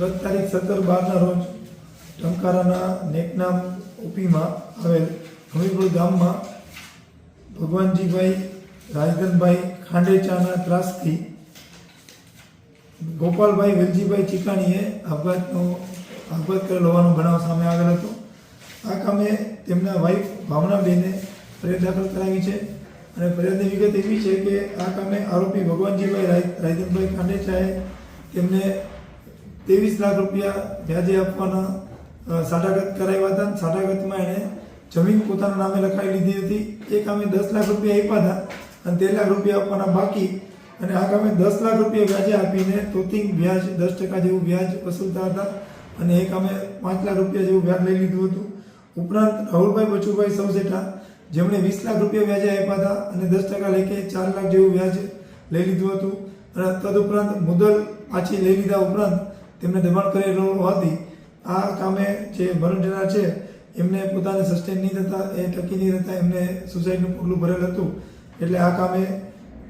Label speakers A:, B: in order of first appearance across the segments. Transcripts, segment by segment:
A: ગત તારીખ સત્તર બારના રોજ ટંકારાના નેકનામ ઓપીમાં આવેલ હમીરપુર ગામમાં ભગવાનજીભાઈ રાજધનભાઈ ખાંડેચાના ત્રાસથી ગોપાલભાઈ વેલજીભાઈ ચીકાણીએ આપઘાતનો આપઘાત કરેલ હોવાનો બનાવ સામે આવેલ હતો. આ કામે તેમના વાઈફ ભાવનાબેને ફરિયાદ દાખલ કરાવી છે અને ફરિયાદની વિગત એવી છે કે આ કામે આરોપી ભગવાનજીભાઈ રાય- રાયધનભાઈ ખાંડેચાએ તેમને ત્રેવીસ લાખ રૂપિયા વ્યાજે આપવાના સાટાઘાત કરાવ્યા હતા અને સાટાઘાતમાં એણે જમીન પોતાના નામે લખાવી લીધી હતી. એ કામે દસ લાખ રૂપિયા આપ્યા હતા અને તેર લાખ રૂપિયા આપવાના બાકી અને આ કામે દસ લાખ રૂપિયા વ્યાજે આપીને તોતિંગ વ્યાજ, દસ ટકા જેવું વ્યાજ વસૂલતા હતા અને એ કામે પાંચ લાખ રૂપિયા જેવું વ્યાજ લઈ લીધું હતું. ઉપરાંત રાહુલભાઈ બચુભાઈ સૌસેઠા જેમણે વીસ લાખ રૂપિયા વ્યાજે આપ્યા હતા અને દસ ટકા લેખે ચાર લાખ જેવું વ્યાજ લઈ લીધું હતું. અને તદુપરાંત મુદલ પાછી લઈ લીધા ઉપરાંત તેમને દબાણ કરી રહ્યો હોવાથી આ કામે જે મરણ છે, એમને પોતાને સસ્ટેન નહીં થતા, એ ટકી નહીં થતા એમને સુસાઇડનું પગલું ભરેલ હતું. એટલે આ કામે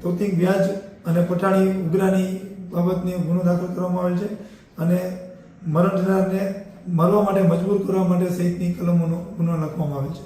A: તોતિંગ વ્યાજ અને પઠાણી ઉગ્રાની બાબતની ગુનો દાખલ કરવામાં આવેલ છે અને મરણ જનારને મરવા માટે મજબૂર કરવા માટે સહિતની કલમોનો ગુનો લખવામાં આવેલ છે.